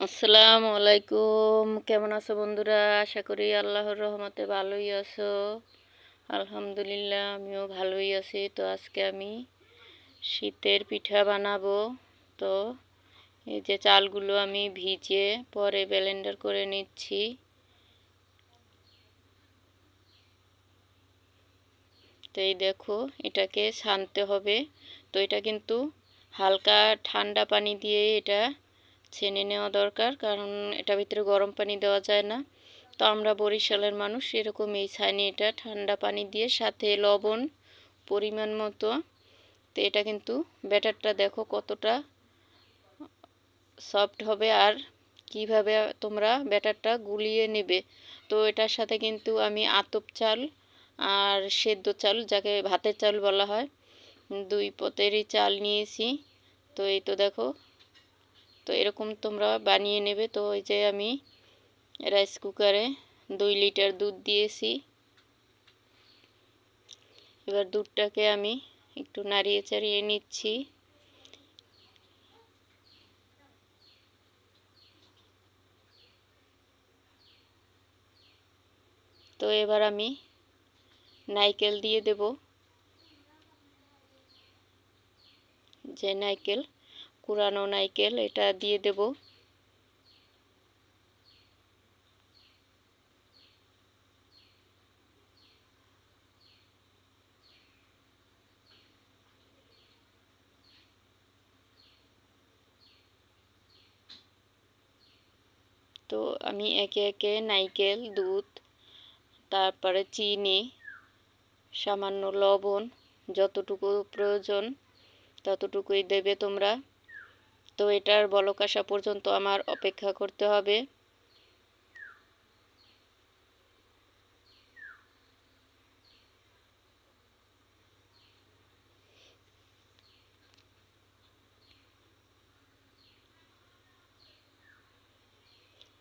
আসসালামু আলাইকুম। কেমন আছো বন্ধুরা? আশা করি আল্লাহর রহমতে ভালোই আছো। আলহামদুলিল্লাহ, আমিও ভালোই আছি। তো আজকে আমি শীতের পিঠা বানাবো। তো এই যে চালগুলো আমি ভিজে পরে ব্লেন্ডার করে নিচ্ছি। তো এই দেখো, এটাকে ছানতে হবে। তো এটা কিন্তু হালকা ঠান্ডা পানি দিয়ে এটা ছেনে নেওয়া দরকার, কারণ এটা ভিতরে গরম পানি দেওয়া যায় না। তো আমরা বরিশালের মানুষ, এরকম এই ছানি এটা ঠান্ডা পানি দিয়ে সাথে লবণ পরিমাণ মতো। তো এটা কিন্তু ব্যাটারটা দেখো কতটা সফট হবে আর কীভাবে তোমরা ব্যাটারটা গুলিয়ে নেবে। তো এটার সাথে কিন্তু আমি আতপ চাল আর সেদ্ধ চাল, যাকে ভাতের চাল বলা হয়, দুই পতেরই চাল নিয়েছি। তো এই তো দেখো তো এরকম তোমরা বানিয়ে নেবে। তো ওই যে আমি রাইস কুকারে দুই লিটার দুধ দিয়েছি। এবার দুধটাকে আমি একটু নাড়িয়ে চাড়িয়ে নিচ্ছি। তো এবার আমি নাইকেল দিয়ে দেব। যে নাইকেল কুরানো নাইকেল, এটা দিয়ে দেব। তো আমি একে একে নাইকেল, দুধ, তারপরে চিনি, সামান্য লবণ, যতটুকু প্রয়োজন ততটুকুই দেবে তোমরা। তো এটার বলক আসা পর্যন্ত আমার অপেক্ষা করতে হবে।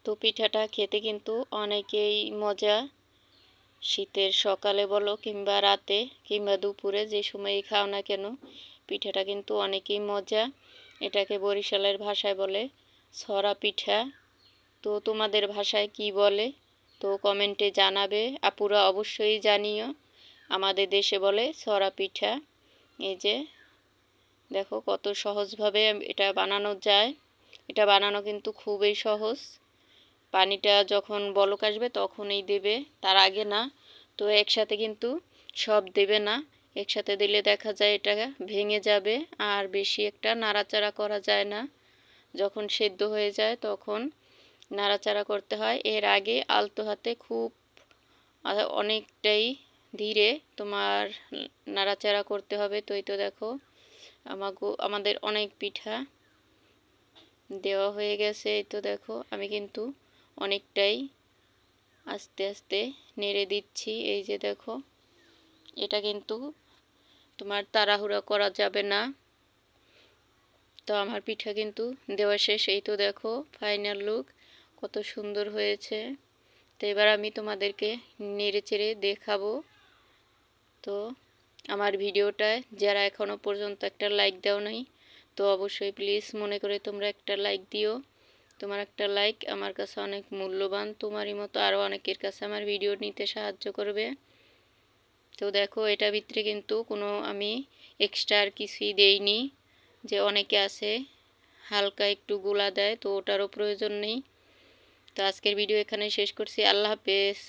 তো পিঠাটা খেতে কিন্তু অনেকেই মজা। শীতের সকালে বলো কিংবা রাতে কিংবা দুপুরে যে সময়ই খাও না কেন, পিঠাটা কিন্তু অনেকেই মজা। এটাকে বরিশালের ভাষায় বলে ছড়া পিঠা। তো তোমাদের ভাষায় কি বলে? তো কমেন্টে জানাবে। আপুরা অবশ্যই জানিও। আমাদের দেশে বলে ছড়া পিঠা। এই যে, দেখো কত সহজভাবে এটা বানানো যায়। এটা বানানো কিন্তু খুবই সহজ। পানিটা যখন বলক আসবে তখনই দেবে, তার আগে না। তো একসাথে কিন্তু সব দেবে না। একসাথে দিলে দেখা যায় এটা ভেঙে যাবে আর বেশি একটা নাড়াচাড়া করা যায় না। যখন সেদ্ধ হয়ে যায় তখন নাড়াচাড়া করতে হয়। এর আগে আলতো হাতে খুব অনেকটাই ধীরে তোমার নাড়াচাড়া করতে হবে। তো তো দেখো আমাকে আমাদের অনেক পিঠা দেওয়া হয়ে গেছে। এই তো দেখো, আমি কিন্তু অনেকটাই আস্তে আস্তে নেড়ে দিচ্ছি। এই যে দেখো, এটা কিন্তু তোমার তাড়াহুড়া করা যাবে না। তো আমার পিঠা কিন্তু দেওয়া শেষ। এই তো দেখো ফাইনাল লুক কত সুন্দর হয়েছে। তো এবার আমি তোমাদেরকে নেড়ে চেড়ে দেখাবো। তো আমার ভিডিওটায় যারা এখনও পর্যন্ত একটা লাইক দাও নাই, তো অবশ্যই প্লিজ মনে করে তোমরা একটা লাইক দিও। তোমার একটা লাইক আমার কাছে অনেক মূল্যবান। তোমারই মতো আরও অনেকের কাছে আমার ভিডিও নিতে সাহায্য করবে। তো দেখো, এটা ভিতরে কিন্তু কোনো আমি এক্সট্রা আর কিছুই দেইনি যে অনেকে আছে হালকা একটু গোলা দেয়, তো ওটারও প্রয়োজন নেই। তো আজকের ভিডিও এখানে শেষ করছি। আল্লাহ হাফেজ।